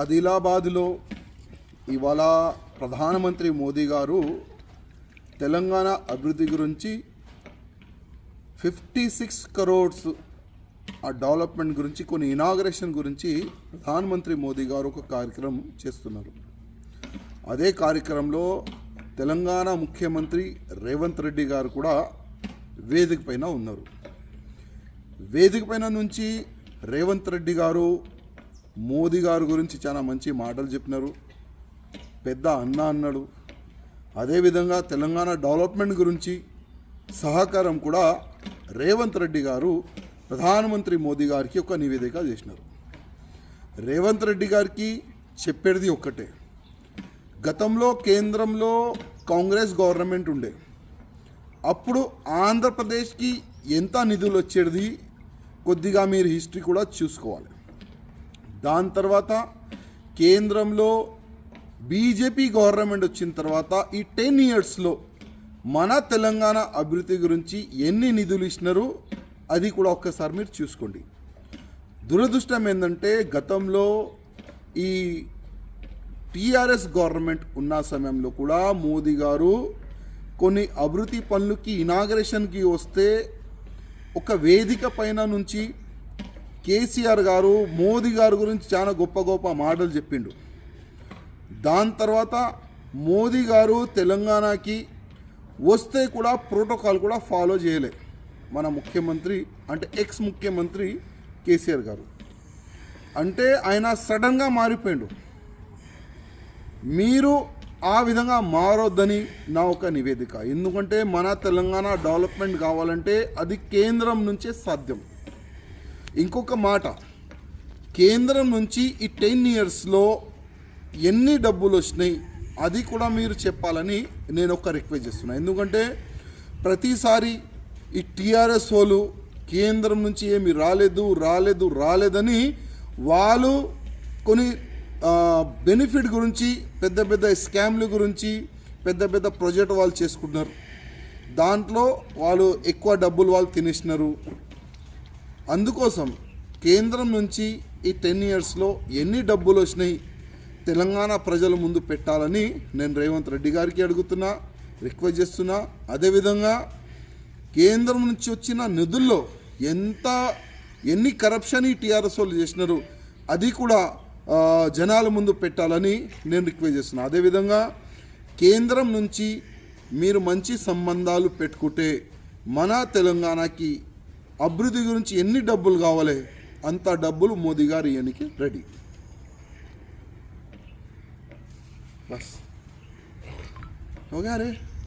ఆదిలాబాద్లో ఇవాళ ప్రధానమంత్రి మోదీ గారు తెలంగాణ అభివృద్ధి గురించి ఫిఫ్టీ సిక్స్ కరోడ్స్ ఆ డెవలప్మెంట్ గురించి కొన్ని ఇనాగరేషన్ గురించి ప్రధానమంత్రి మోదీ గారు ఒక కార్యక్రమం చేస్తున్నారు. అదే కార్యక్రమంలో తెలంగాణ ముఖ్యమంత్రి రేవంత్ రెడ్డి గారు కూడా వేదిక పైన ఉన్నారు. వేదిక పైన నుంచి రేవంత్ రెడ్డి గారు మోదీ గారి గురించి చాలా మంచి మాటలు చెప్పినారు. పెద్ద అన్న అన్నాడు. అదేవిధంగా తెలంగాణ డెవలప్మెంట్ గురించి సహకారం కూడా రేవంత్ రెడ్డి గారు ప్రధానమంత్రి మోదీ గారికి ఒక నివేదిక చేసినారు. రేవంత్ రెడ్డి గారికి చెప్పేది ఒక్కటే. గతంలో కేంద్రంలో కాంగ్రెస్ గవర్నమెంట్ ఉండే. అప్పుడు ఆంధ్రప్రదేశ్కి ఎంత నిధులు వచ్చేది కొద్దిగా మీరు హిస్టరీ కూడా చూసుకోవాలి. దాని తర్వాత కేంద్రంలో బీజేపీ గవర్నమెంట్ వచ్చిన తర్వాత ఈ టెన్ ఇయర్స్లో మన తెలంగాణ అభివృద్ధి గురించి ఎన్ని నిధులు ఇచ్చినారు అది కూడా ఒక్కసారి మీరు చూసుకోండి. దురదృష్టం ఏంటంటే గతంలో ఈ టీఆర్ఎస్ గవర్నమెంట్ ఉన్న సమయంలో కూడా మోదీ గారు కొన్ని అభివృద్ధి పనులకి ఇనాగరేషన్కి వస్తే ఒక వేదిక పైన నుంచి కేసీఆర్ గారు మోదీ గారి గురించి చాలా గొప్ప గొప్ప మాటలు చెప్పిండు. దాని తర్వాత మోదీ గారు తెలంగాణకి వస్తే కూడా ప్రోటోకాల్ కూడా ఫాలో చేయలే. మన ముఖ్యమంత్రి అంటే ఎక్స్ ముఖ్యమంత్రి కేసీఆర్ గారు. అంటే ఆయన సడన్గా మారిపోయిండు. మీరు ఆ విధంగా మారొద్దని నా ఒక నివేదిక. ఎందుకంటే మన తెలంగాణ డెవలప్మెంట్ కావాలంటే అది కేంద్రం నుంచే సాధ్యం. ఇంకొక మాట. కేంద్రం నుంచి ఈ టెన్ ఇయర్స్లో ఎన్ని డబ్బులు వచ్చినాయి అది కూడా మీరు చెప్పాలని నేను ఒక రిక్వెస్ట్ చేస్తున్నాను ఎందుకంటే ప్రతిసారి ఈ టీఆర్ఎస్ వాళ్ళు కేంద్రం నుంచి ఏమి రాలేదు రాలేదు రాలేదని వాళ్ళు కొన్ని బెనిఫిట్ గురించి పెద్ద పెద్ద స్కామ్ల గురించి పెద్ద పెద్ద ప్రాజెక్ట్ వాళ్ళు చేసుకుంటున్నారు. దాంట్లో వాళ్ళు ఎక్కువ డబ్బులు వాళ్ళు తినేసినారు. అందుకోసం కేంద్రం నుంచి ఈ టెన్ ఇయర్స్లో ఎన్ని డబ్బులు వచ్చినాయి తెలంగాణ ప్రజల ముందు పెట్టాలని నేను రేవంత్ రెడ్డి గారికి అడుగుతున్నా రిక్వెస్ట్ చేస్తున్నా. అదేవిధంగా కేంద్రం నుంచి వచ్చిన నిధుల్లో ఎంత ఎన్ని కరప్షన్ ఈ టీఆర్ఎస్ వాళ్ళు చేసినారు అది కూడా జనాల ముందు పెట్టాలని నేను రిక్వెస్ట్ చేస్తున్నా. అదేవిధంగా కేంద్రం నుంచి మీరు మంచి సంబంధాలు పెట్టుకుంటే మన తెలంగాణకి అభివృద్ధి గురించి ఎన్ని డబ్బులు కావాలి అంత డబ్బులు మోదీ గారు ఈయనకి రెడీ. బస్. ఓకే రే